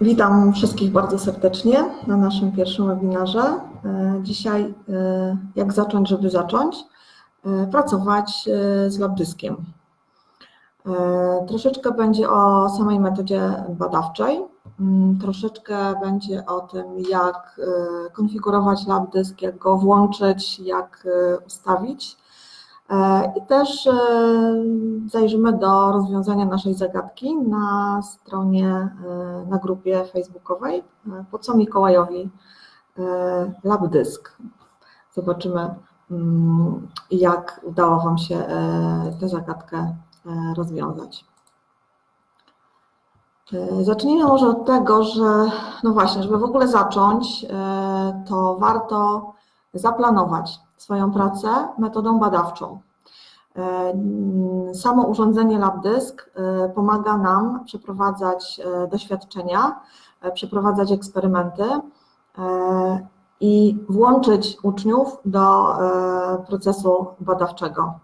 Witam wszystkich bardzo serdecznie na naszym pierwszym webinarze. E, Dzisiaj, e, jak zacząć, żeby zacząć, e, pracować z labdyskiem. Troszeczkę będzie o samej metodzie badawczej, mm, troszeczkę będzie o tym, jak konfigurować labdysk, jak go włączyć, jak ustawić. I też zajrzymy do rozwiązania naszej zagadki na stronie, na grupie facebookowej Po co Mikołajowi Labdysk. Zobaczymy, mm, jak udało Wam się tę zagadkę rozwiązać. Zacznijmy może od tego, że no właśnie, żeby w ogóle zacząć, to warto zaplanować swoją pracę metodą badawczą. E, samo urządzenie LabDisk e, pomaga nam przeprowadzać e, doświadczenia, przeprowadzać eksperymenty i włączyć uczniów do procesu badawczego.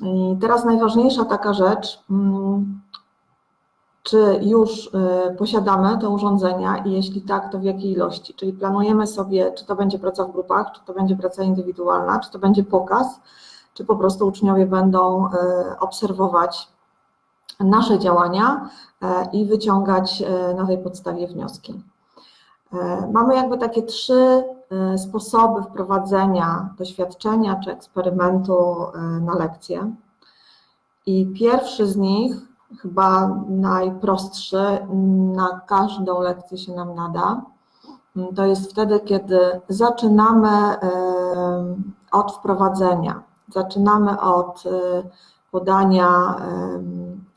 I teraz najważniejsza taka rzecz, mm, czy już posiadamy te urządzenia i jeśli tak, to w jakiej ilości? Czyli planujemy sobie, czy to będzie praca w grupach, czy to będzie praca indywidualna, czy to będzie pokaz, czy po prostu uczniowie będą e, obserwować nasze działania e, i wyciągać na tej podstawie wnioski. Mamy jakby takie trzy sposoby wprowadzenia doświadczenia czy eksperymentu na lekcję. I pierwszy z nich, chyba najprostszy, na każdą lekcję się nam nada, to jest wtedy, kiedy zaczynamy od wprowadzenia Zaczynamy od y, podania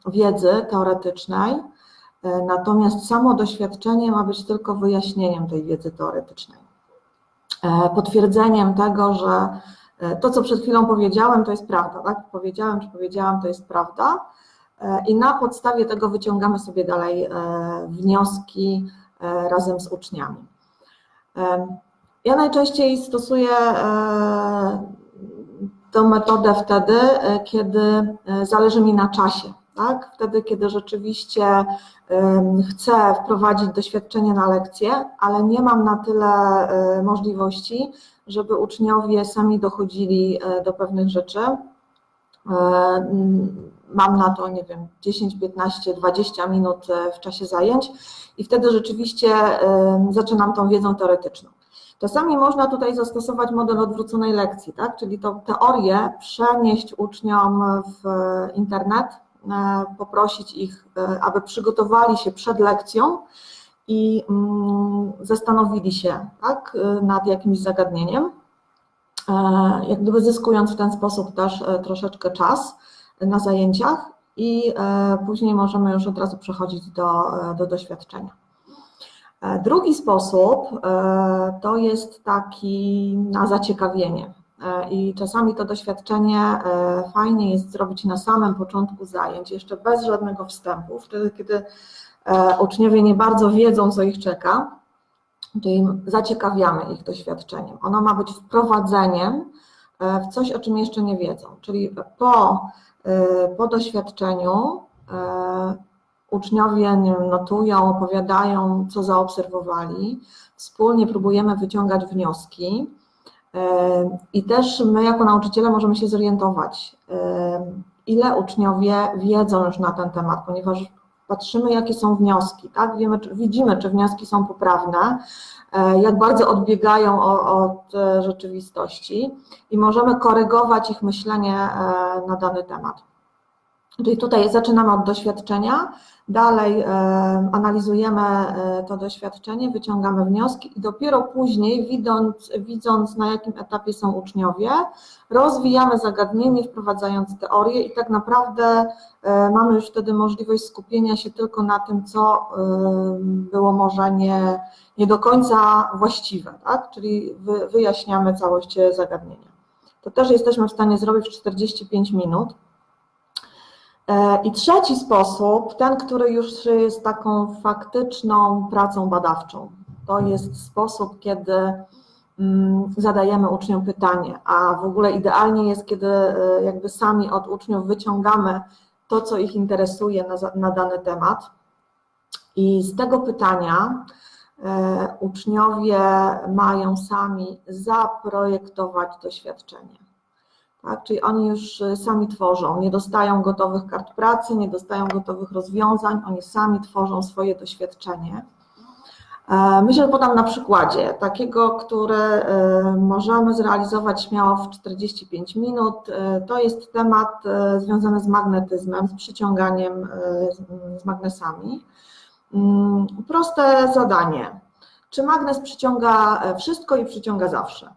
wiedzy teoretycznej, natomiast samo doświadczenie ma być tylko wyjaśnieniem tej wiedzy teoretycznej. E, potwierdzeniem tego, że e, to, co przed chwilą powiedziałem, to jest prawda, tak? Powiedziałem, czy powiedziałam, to jest prawda. E, I na podstawie tego wyciągamy sobie dalej wnioski razem z uczniami. Ja najczęściej stosuję tę metodę wtedy, e, kiedy e, zależy mi na czasie. Tak? Wtedy, kiedy rzeczywiście chcę wprowadzić doświadczenie na lekcję, ale nie mam na tyle e, możliwości, żeby uczniowie sami dochodzili do pewnych rzeczy. Mam na to, nie wiem, 10, 15, 20 minut w czasie zajęć i wtedy rzeczywiście zaczynam tą wiedzą teoretyczną. Czasami można tutaj zastosować model odwróconej lekcji, tak? czyli tą teorię przenieść uczniom w internet, e, poprosić ich, e, aby przygotowali się przed lekcją i mm, zastanowili się tak, nad jakimś zagadnieniem, e, jak gdyby zyskując w ten sposób też troszeczkę czas na zajęciach i później możemy już od razu przechodzić do, do doświadczenia. E, drugi sposób e, to jest taki na zaciekawienie. E, I czasami to doświadczenie fajnie jest zrobić na samym początku zajęć, jeszcze bez żadnego wstępu, wtedy kiedy uczniowie nie bardzo wiedzą, co ich czeka, czyli zaciekawiamy ich doświadczeniem. Ono ma być wprowadzeniem w coś, o czym jeszcze nie wiedzą. Czyli po, po doświadczeniu uczniowie notują, opowiadają, co zaobserwowali. Wspólnie próbujemy wyciągać wnioski. E, I też my, jako nauczyciele, możemy się zorientować, e, ile uczniowie wiedzą już na ten temat, ponieważ patrzymy, jakie są wnioski, tak? Wiemy, czy, widzimy, czy wnioski są poprawne, e, jak bardzo odbiegają od rzeczywistości i możemy korygować ich myślenie na dany temat. Czyli tutaj zaczynamy od doświadczenia, dalej e, analizujemy e, to doświadczenie, wyciągamy wnioski i dopiero później, widząc, widząc na jakim etapie są uczniowie, rozwijamy zagadnienie, wprowadzając teorię i tak naprawdę e, mamy już wtedy możliwość skupienia się tylko na tym, co było może nie, nie do końca właściwe, tak? czyli wyjaśniamy całość zagadnienia. To też jesteśmy w stanie zrobić w 45 minut. E, I trzeci sposób, ten, który już jest taką faktyczną pracą badawczą, to jest sposób, kiedy mm, zadajemy uczniom pytanie, a w ogóle idealnie jest, kiedy e, jakby sami od uczniów wyciągamy to, co ich interesuje na, na dany temat I z tego pytania e, uczniowie mają sami zaprojektować doświadczenie. Tak? Czyli oni już e, sami tworzą, nie dostają gotowych kart pracy, nie dostają gotowych rozwiązań, oni sami tworzą swoje doświadczenie. E, myślę, że podam na przykładzie takiego, które e, możemy zrealizować śmiało w 45 minut. To jest temat związany z magnetyzmem, z przyciąganiem z magnesami. Mm, proste zadanie. Czy magnes przyciąga wszystko i przyciąga zawsze?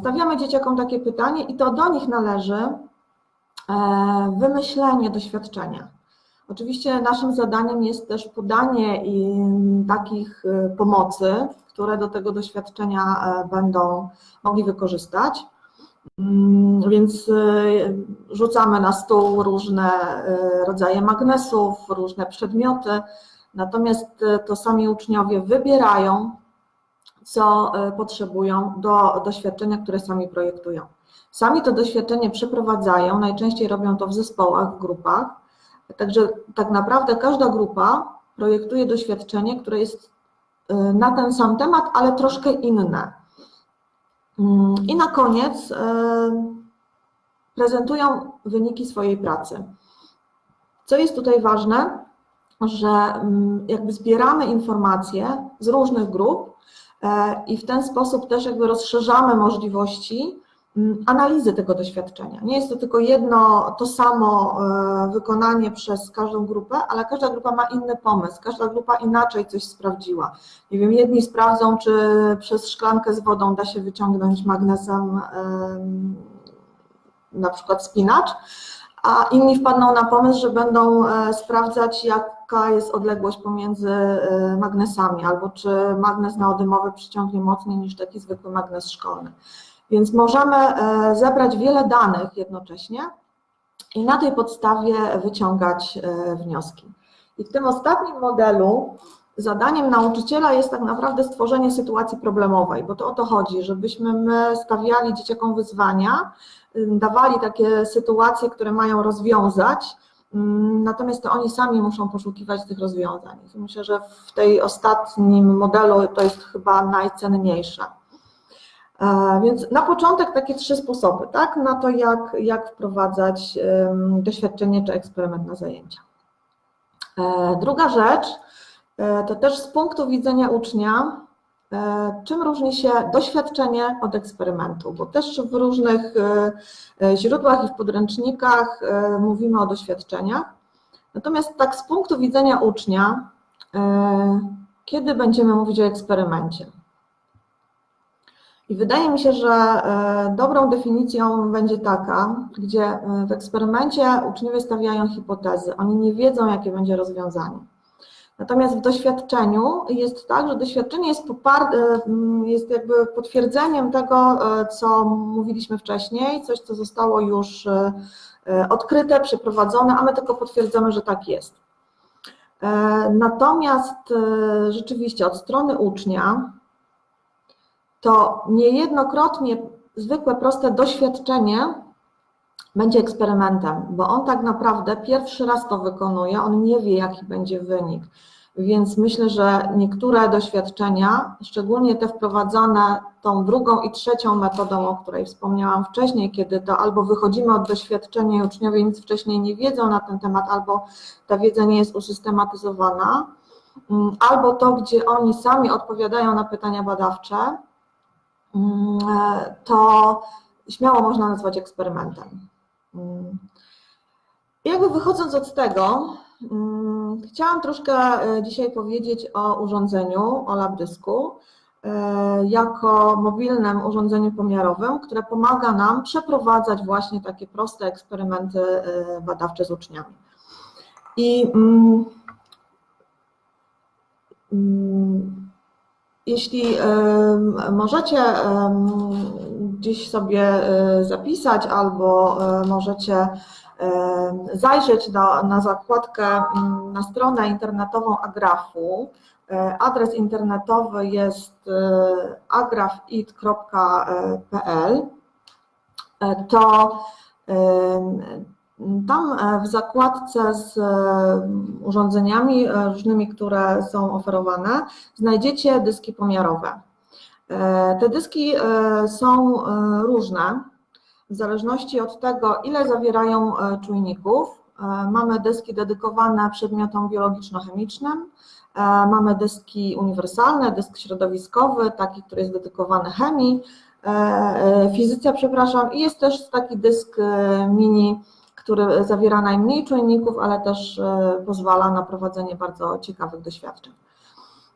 Stawiamy dzieciakom takie pytanie i to do nich należy wymyślenie doświadczenia. Oczywiście naszym zadaniem jest też podanie takich y, pomocy, które do tego doświadczenia e, będą mogli wykorzystać. Mm, więc rzucamy na stół różne rodzaje magnesów, różne przedmioty, natomiast to sami uczniowie wybierają, co potrzebują do doświadczenia, które sami projektują. Sami to doświadczenie przeprowadzają, najczęściej robią to w zespołach, w grupach Także tak naprawdę każda grupa projektuje doświadczenie, które jest y, na ten sam temat, ale troszkę inne. Mm, I na koniec y, prezentują wyniki swojej pracy. Co jest tutaj ważne, że mm, jakby zbieramy informacje z różnych grup e, i w ten sposób też jakby rozszerzamy możliwości Mm, analizy tego doświadczenia. Nie jest to tylko jedno, to samo e, wykonanie przez każdą grupę, ale każda grupa ma inny pomysł, każda grupa inaczej coś sprawdziła. Nie wiem, jedni sprawdzą, czy przez szklankę z wodą da się wyciągnąć magnesem na przykład spinacz, a inni wpadną na pomysł, że będą e, sprawdzać, jaka jest odległość pomiędzy e, magnesami, albo czy magnes neodymowy przyciągnie mocniej niż taki zwykły magnes szkolny. Więc możemy e, zebrać wiele danych jednocześnie i na tej podstawie wyciągać wnioski. I w tym ostatnim modelu zadaniem nauczyciela jest tak naprawdę stworzenie sytuacji problemowej, bo to o to chodzi, żebyśmy my stawiali dzieciakom wyzwania, dawali takie sytuacje, które mają rozwiązać, natomiast to oni sami muszą poszukiwać tych rozwiązań. Myślę, że w tej ostatnim modelu to jest chyba najcenniejsze. Więc na początek takie trzy sposoby, tak, na to, jak, jak wprowadzać doświadczenie czy eksperyment na zajęcia. E, druga rzecz, e, to też z punktu widzenia ucznia, e, czym różni się doświadczenie od eksperymentu, bo też w różnych źródłach i w podręcznikach mówimy o doświadczeniach. Natomiast tak z punktu widzenia ucznia, kiedy będziemy mówić o eksperymencie? I wydaje mi się, że e, dobrą definicją będzie taka, gdzie e, w eksperymencie uczniowie stawiają hipotezy, oni nie wiedzą, jakie będzie rozwiązanie. Natomiast w doświadczeniu jest tak, że doświadczenie jest, e, jest jakby potwierdzeniem tego, co mówiliśmy wcześniej, coś, co zostało już odkryte, przeprowadzone, a my tylko potwierdzamy, że tak jest. Natomiast rzeczywiście od strony ucznia to niejednokrotnie zwykłe, proste doświadczenie będzie eksperymentem, bo on tak naprawdę pierwszy raz to wykonuje, on nie wie, jaki będzie wynik. Więc myślę, że niektóre doświadczenia, szczególnie te wprowadzane tą drugą i trzecią metodą, o której wspomniałam wcześniej, kiedy to albo wychodzimy od doświadczenia i uczniowie nic wcześniej nie wiedzą na ten temat, albo ta wiedza nie jest usystematyzowana, mm, albo to, gdzie oni sami odpowiadają na pytania badawcze, Mm, to śmiało można nazwać eksperymentem. Mm. Jakby wychodząc od tego, mm, chciałam troszkę e, dzisiaj powiedzieć o urządzeniu, o labdysku, e, jako mobilnym urządzeniu pomiarowym, które pomaga nam przeprowadzać właśnie takie proste eksperymenty e, badawcze z uczniami. I jeśli możecie gdzieś sobie e, zapisać albo e, możecie zajrzeć na, na zakładkę, na stronę internetową Agrafu. E, adres internetowy jest agrafit.pl. To Tam e, w zakładce z e, urządzeniami e, różnymi, które są oferowane, znajdziecie dyski pomiarowe. Te dyski są różne w zależności od tego, ile zawierają czujników. Mamy dyski dedykowane przedmiotom biologiczno-chemicznym, mamy dyski uniwersalne, dysk środowiskowy, taki, który jest dedykowany chemii, fizyce, przepraszam, i jest też taki dysk mini, który zawiera najmniej czujników, ale też e, pozwala na prowadzenie bardzo ciekawych doświadczeń.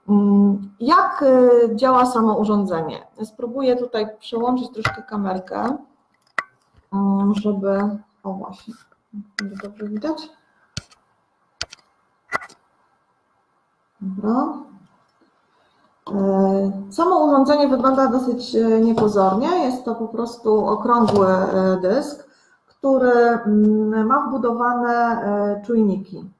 Mm, Jak e, działa samo urządzenie? Spróbuję tutaj przełączyć troszkę kamerkę, mm, żeby. O właśnie, będzie dobrze widać. Dobra. E, Samo urządzenie wygląda dosyć niepozornie. Jest to po prostu okrągły dysk, który mm, ma wbudowane e, czujniki.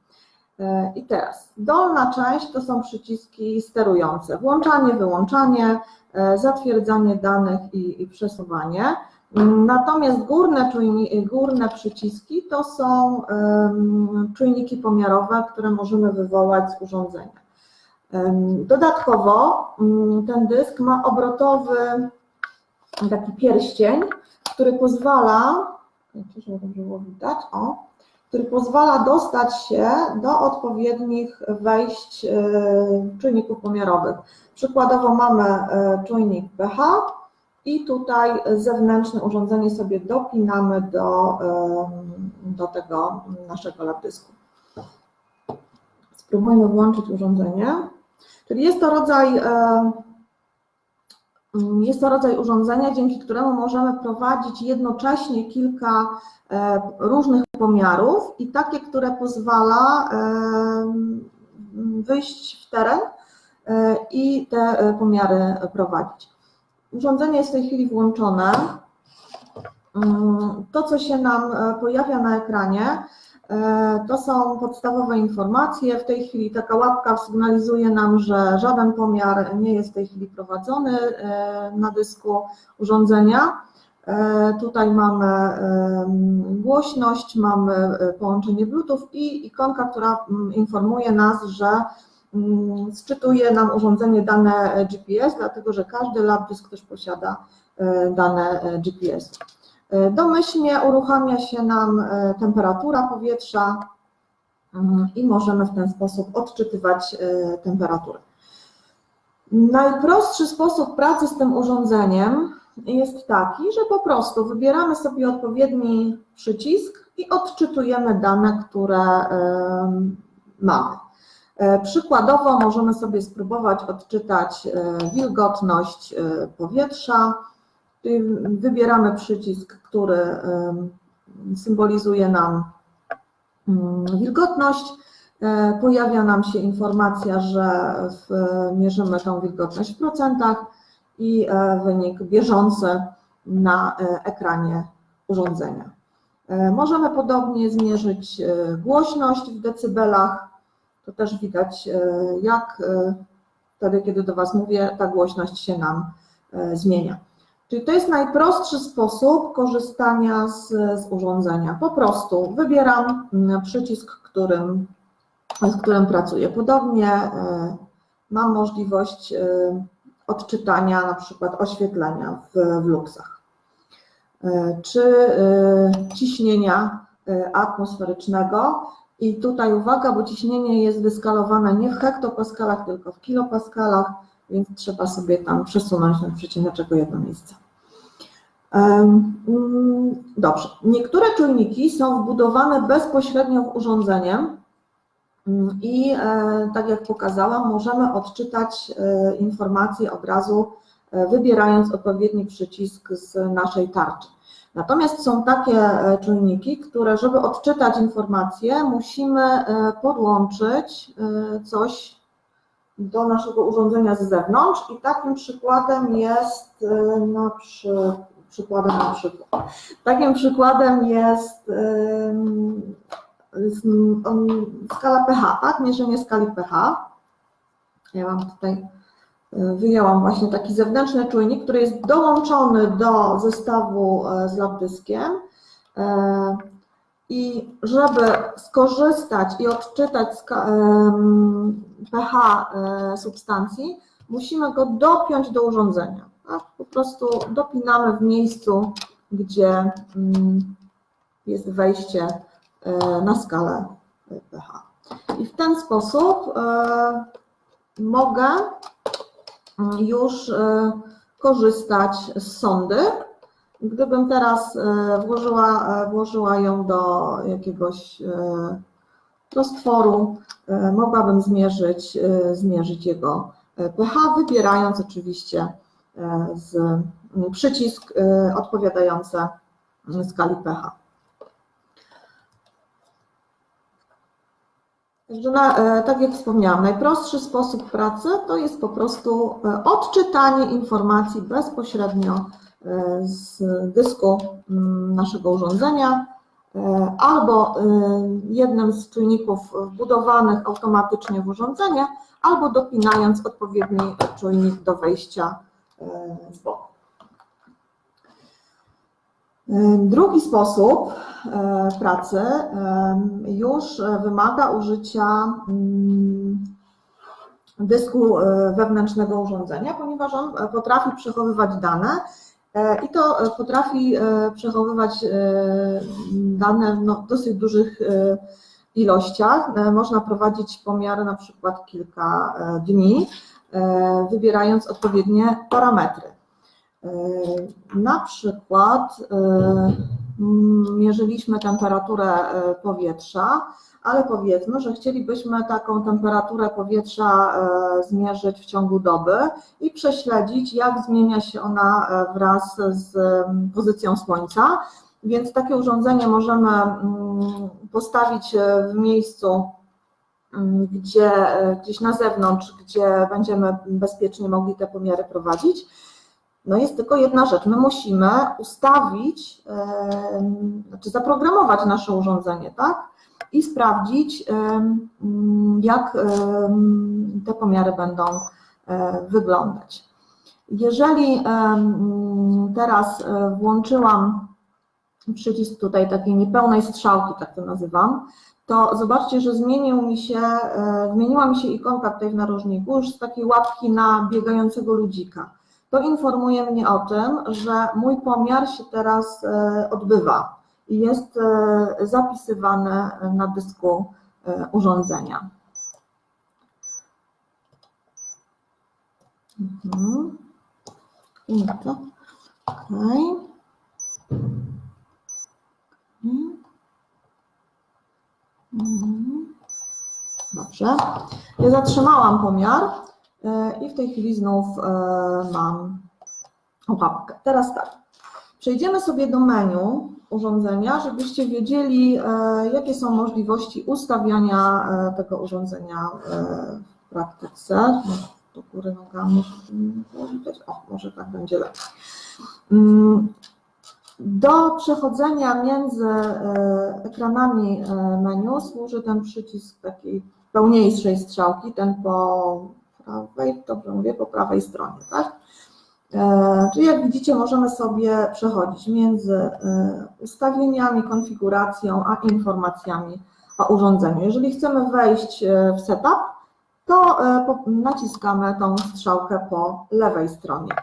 E, I teraz dolna część to są przyciski sterujące. Włączanie, wyłączanie, e, zatwierdzanie danych i, i przesuwanie. Mm, Natomiast górne, czujni, górne przyciski to są czujniki pomiarowe, które możemy wywołać z urządzenia. Dodatkowo mm, ten dysk ma obrotowy taki pierścień, który pozwala, żeby dobrze było widać, o, który pozwala dostać się do odpowiednich wejść e, czujników pomiarowych. Przykładowo mamy e, czujnik pH i tutaj zewnętrzne urządzenie sobie dopinamy do, em, do tego naszego lab dysku. Spróbujmy włączyć urządzenie. Czyli jest to rodzaj, jest to rodzaj urządzenia, dzięki któremu możemy prowadzić jednocześnie kilka e, różnych pomiarów i takie, które pozwala e, wyjść w teren e, i te pomiary prowadzić. Urządzenie jest w tej chwili włączone. Mm, To, co się nam pojawia na ekranie, to są podstawowe informacje. W tej chwili taka łapka sygnalizuje nam, że żaden pomiar nie jest w tej chwili prowadzony e, na dysku urządzenia. E, Tutaj mamy głośność, mamy e, połączenie Bluetooth i ikonka, która mm, informuje nas, że mm, sczytuje nam urządzenie dane e, GPS, dlatego że każdy lab dysk też posiada e, dane e, GPS. E, Domyślnie uruchamia się nam e, temperatura powietrza mm, i możemy w ten sposób odczytywać e, temperaturę. Najprostszy sposób pracy z tym urządzeniem jest taki, że po prostu wybieramy sobie odpowiedni przycisk i odczytujemy dane, które mamy. Przykładowo możemy sobie spróbować odczytać wilgotność powietrza. Tutaj Wybieramy przycisk, który symbolizuje nam mm, wilgotność. E, Pojawia nam się informacja, że mierzymy tą wilgotność w procentach i e, wynik bieżący na e, ekranie urządzenia. Możemy podobnie zmierzyć głośność w decybelach. To też widać, jak wtedy, kiedy do Was mówię, ta głośność się nam zmienia. Czyli to jest najprostszy sposób korzystania z, z urządzenia. Po prostu wybieram mm, przycisk, którym, z którym pracuję. Podobnie e, mam możliwość e, odczytania na przykład oświetlenia w, w luksach, E, czy ciśnienia atmosferycznego. I tutaj uwaga, bo ciśnienie jest wyskalowane nie w hektopaskalach, tylko w kilopaskalach, więc trzeba sobie tam przesunąć ten przecineczek o jedno miejsce. Mm, Dobrze. Niektóre czujniki są wbudowane bezpośrednio w urządzenie mm, i e, tak jak pokazałam, możemy odczytać e, informacje od razu, e, wybierając odpowiedni przycisk z naszej tarczy. Natomiast są takie czujniki, które, żeby odczytać informacje, musimy podłączyć coś do naszego urządzenia z zewnątrz i takim przykładem jest e, na przy, przykładem na przykład. Takim przykładem jest skala pH, tak? Mierzenie skali pH. Ja mam tutaj, e, wyjęłam właśnie taki zewnętrzny czujnik, który jest dołączony do zestawu e, z labdyskiem. I żeby skorzystać i odczytać pH e, substancji, musimy go dopiąć do urządzenia. Tak? Po prostu dopinamy w miejscu, gdzie mm, jest wejście e, na skalę pH. I w ten sposób e, mogę mm, już korzystać z sondy. Gdybym teraz e, włożyła, e, włożyła ją do jakiegoś roztworu, e, mogłabym zmierzyć, zmierzyć jego pH, wybierając oczywiście z przycisk odpowiadający skali pH. Tak jak wspomniałam, najprostszy sposób pracy to jest po prostu odczytanie informacji bezpośrednio z dysku mm, naszego urządzenia e, albo e, jednym z czujników wbudowanych automatycznie w urządzenie, albo dopinając odpowiedni czujnik do wejścia z boku. E, Drugi sposób pracy już wymaga użycia mm, dysku wewnętrznego urządzenia, ponieważ on potrafi przechowywać dane i to e, potrafi e, przechowywać e, dane w no, dosyć dużych e, ilościach. E, Można prowadzić pomiary na przykład kilka e, dni, e, wybierając odpowiednie parametry. E, Na przykład e, mierzyliśmy temperaturę e, powietrza, ale powiedzmy, że chcielibyśmy taką temperaturę powietrza e, zmierzyć w ciągu doby i prześledzić, jak zmienia się ona e, wraz z pozycją Słońca. Więc takie urządzenie możemy postawić e, w miejscu, gdzie, gdzieś na zewnątrz, gdzie będziemy bezpiecznie mogli te pomiary prowadzić. No jest tylko jedna rzecz, my musimy ustawić, em, znaczy zaprogramować nasze urządzenie, tak? I sprawdzić, mm, jak te pomiary będą e, wyglądać. Jeżeli teraz e, włączyłam przycisk tutaj takiej niepełnej strzałki, tak to nazywam, to zobaczcie, że zmienił mi się, e, zmieniła mi się ikonka tutaj w narożniku już z takiej łapki na biegającego ludzika to informuje mnie o tym, że mój pomiar się teraz odbywa i jest e, zapisywany na dysku e, urządzenia. Mhm. To. Okay. Mhm. Dobrze. Ja zatrzymałam pomiar e, i w tej chwili znów mam łapkę. Teraz tak. Przejdziemy sobie do menu urządzenia, żebyście wiedzieli, e, jakie są możliwości ustawiania e, tego urządzenia e, w praktyce. Może Do góry nogami. O, może tak będzie lepiej. Mm, Do przechodzenia między ekranami menu służy ten przycisk takiej pełniejszej strzałki, ten po prawej, dobrze mówię, po prawej stronie, tak? E, Czyli jak widzicie, możemy sobie przechodzić między e, ustawieniami, konfiguracją, a informacjami o urządzeniu. Jeżeli chcemy wejść e, w setup, to e, naciskamy tą strzałkę po lewej stronie.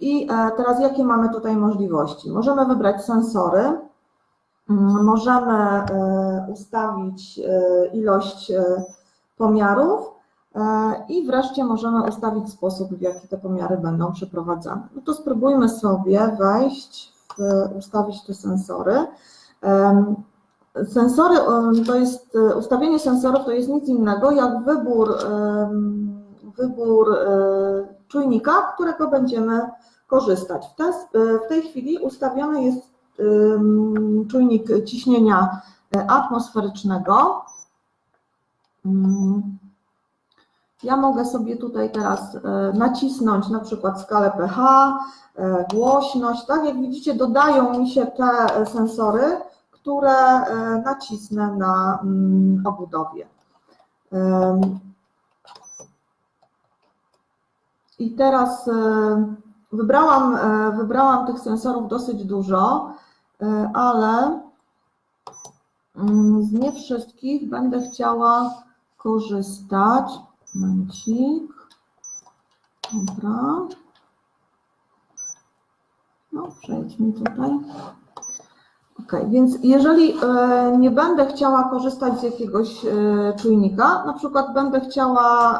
I e, teraz jakie mamy tutaj możliwości? Możemy wybrać sensory, mm, możemy e, ustawić e, ilość e, pomiarów e, i wreszcie możemy ustawić sposób, w jaki te pomiary będą przeprowadzane. No to spróbujmy sobie wejść, w, ustawić te sensory. Sensory to jest, e, ustawienie sensorów to jest nic innego jak wybór, wybór e, czujnika, którego będziemy korzystać. W, ten, w tej chwili ustawiony jest czujnik ciśnienia e, atmosferycznego. Ja mogę sobie tutaj teraz e, nacisnąć na przykład skalę pH, e, głośność. Tak jak widzicie, dodają mi się te e, sensory, które nacisnę na mm, obudowie. I teraz wybrałam, wybrałam tych sensorów dosyć dużo, ale mm, z nie wszystkich będę chciała korzystać. Momencik. Dobra. No, przejdźmy tutaj. Ok, więc jeżeli e, nie będę chciała korzystać z jakiegoś e, czujnika, na przykład będę chciała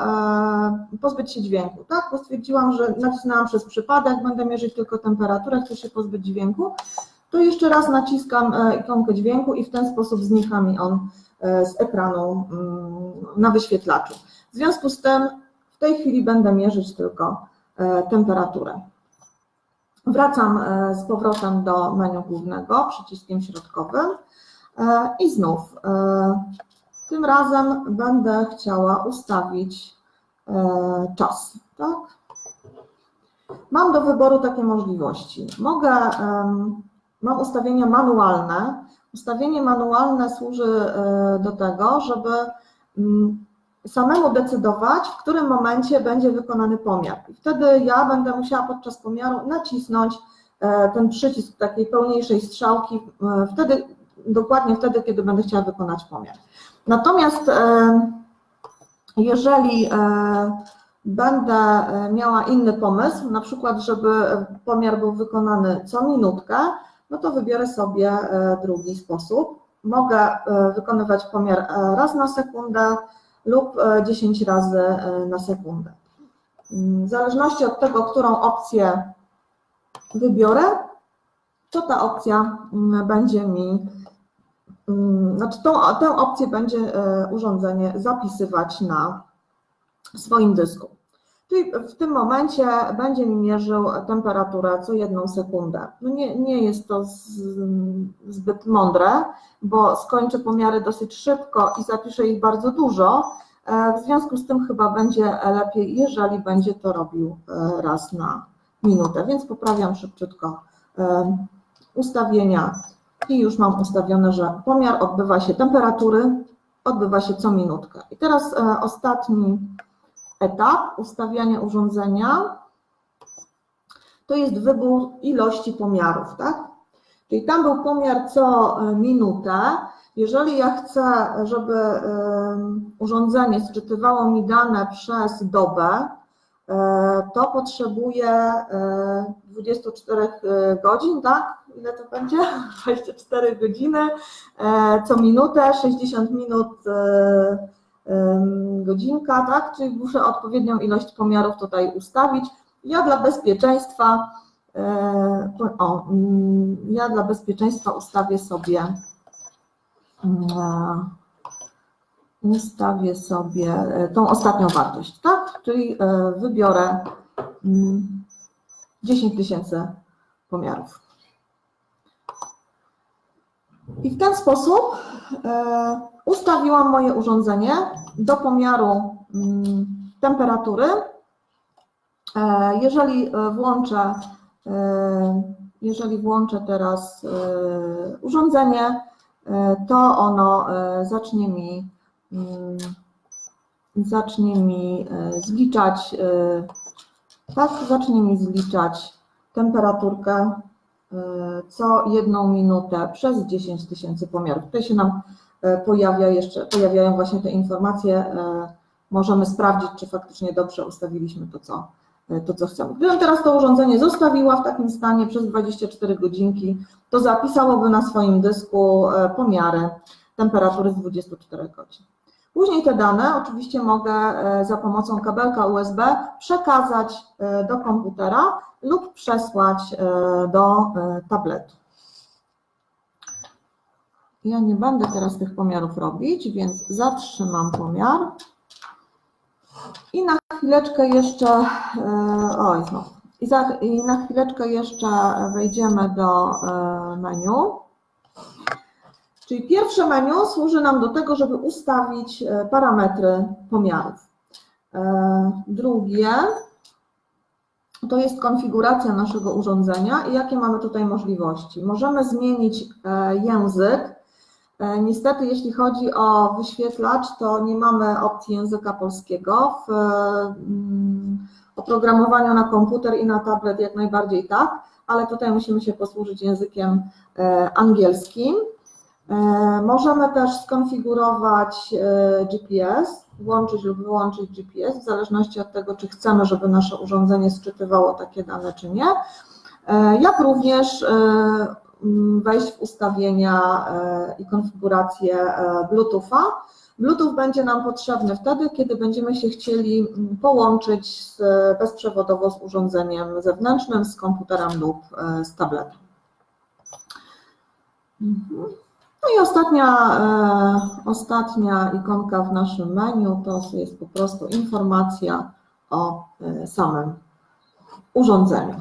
e, pozbyć się dźwięku, tak? Bo stwierdziłam, że nacisnęłam przez przypadek, będę mierzyć tylko temperaturę, chcę się pozbyć dźwięku, to jeszcze raz naciskam ikonkę dźwięku i w ten sposób znika mi on z ekranu mm, na wyświetlaczu. W związku z tym w tej chwili będę mierzyć tylko e, temperaturę. Wracam e, z powrotem do menu głównego przyciskiem środkowym e, i znów tym razem będę chciała ustawić czas. Tak? Mam do wyboru takie możliwości. Mogę, mam ustawienia manualne. Ustawienie manualne służy do tego, żeby mm, samemu decydować, w którym momencie będzie wykonany pomiar. I wtedy ja będę musiała podczas pomiaru nacisnąć e, ten przycisk takiej pełniejszej strzałki, e, wtedy, dokładnie wtedy, kiedy będę chciała wykonać pomiar. Natomiast e, jeżeli będę miała inny pomysł, na przykład, żeby pomiar był wykonany co minutkę, no to wybiorę sobie drugi sposób. Mogę wykonywać pomiar raz na sekundę, lub 10 razy na sekundę. W zależności od tego, którą opcję wybiorę, to ta opcja będzie mi, znaczy tą, tę opcję będzie urządzenie zapisywać na swoim dysku. W tym momencie będzie mi mierzył temperaturę co jedną sekundę. No nie, nie jest to z, zbyt mądre, bo skończę pomiary dosyć szybko i zapiszę ich bardzo dużo. W związku z tym chyba będzie lepiej, jeżeli będzie to robił raz na minutę. Więc poprawiam szybciutko ustawienia i już mam ustawione, że pomiar odbywa się temperatury, odbywa się co minutkę. I teraz ostatni etap ustawiania urządzenia to jest wybór ilości pomiarów, tak? Czyli tam był pomiar co minutę. Jeżeli ja chcę, żeby urządzenie sczytywało mi dane przez dobę, to potrzebuję 24 godzin, tak? Ile to będzie? 24 godziny co minutę, 60 minut godzinka, tak? Czyli muszę odpowiednią ilość pomiarów tutaj ustawić. Ja dla bezpieczeństwa, o, ja dla bezpieczeństwa ustawię sobie, ustawię sobie tą ostatnią wartość, tak? Czyli wybiorę 10 tysięcy pomiarów. I w ten sposób ustawiłam moje urządzenie do pomiaru temperatury. Jeżeli włączę, jeżeli włączę teraz urządzenie, to ono zacznie mi, zacznie mi zliczać, tak, zacznie mi zliczać temperaturkę co jedną minutę przez 10 tysięcy pomiarów. Tutaj się nam pojawia jeszcze, pojawiają właśnie te informacje. Możemy sprawdzić, czy faktycznie dobrze ustawiliśmy to, co, to, co chcemy. Gdybym teraz to urządzenie zostawiła w takim stanie przez 24 godzinki, to zapisałoby na swoim dysku pomiary temperatury z 24 godzin. Później te dane oczywiście mogę za pomocą kabelka USB przekazać do komputera lub przesłać do tabletu. Ja nie będę teraz tych pomiarów robić, więc zatrzymam pomiar. I na chwileczkę jeszcze, oj znowu, i, za, i na chwileczkę jeszcze wejdziemy do menu. Czyli pierwsze menu służy nam do tego, żeby ustawić parametry pomiarów. Drugie to jest konfiguracja naszego urządzenia i jakie mamy tutaj możliwości. Możemy zmienić język. Niestety, jeśli chodzi o wyświetlacz, to nie mamy opcji języka polskiego. W oprogramowaniu na komputer i na tablet jak najbardziej tak, ale tutaj musimy się posłużyć językiem angielskim. E, Możemy też skonfigurować e, GPS, włączyć lub wyłączyć GPS, w zależności od tego, czy chcemy, żeby nasze urządzenie sczytywało takie dane, czy nie. E, Jak również wejść w ustawienia i konfigurację Bluetootha. Bluetooth będzie nam potrzebny wtedy, kiedy będziemy się chcieli połączyć z, bezprzewodowo z urządzeniem zewnętrznym, z komputerem lub z tabletem. Mhm. No i ostatnia, e, ostatnia ikonka w naszym menu to jest po prostu informacja o e, samym urządzeniu.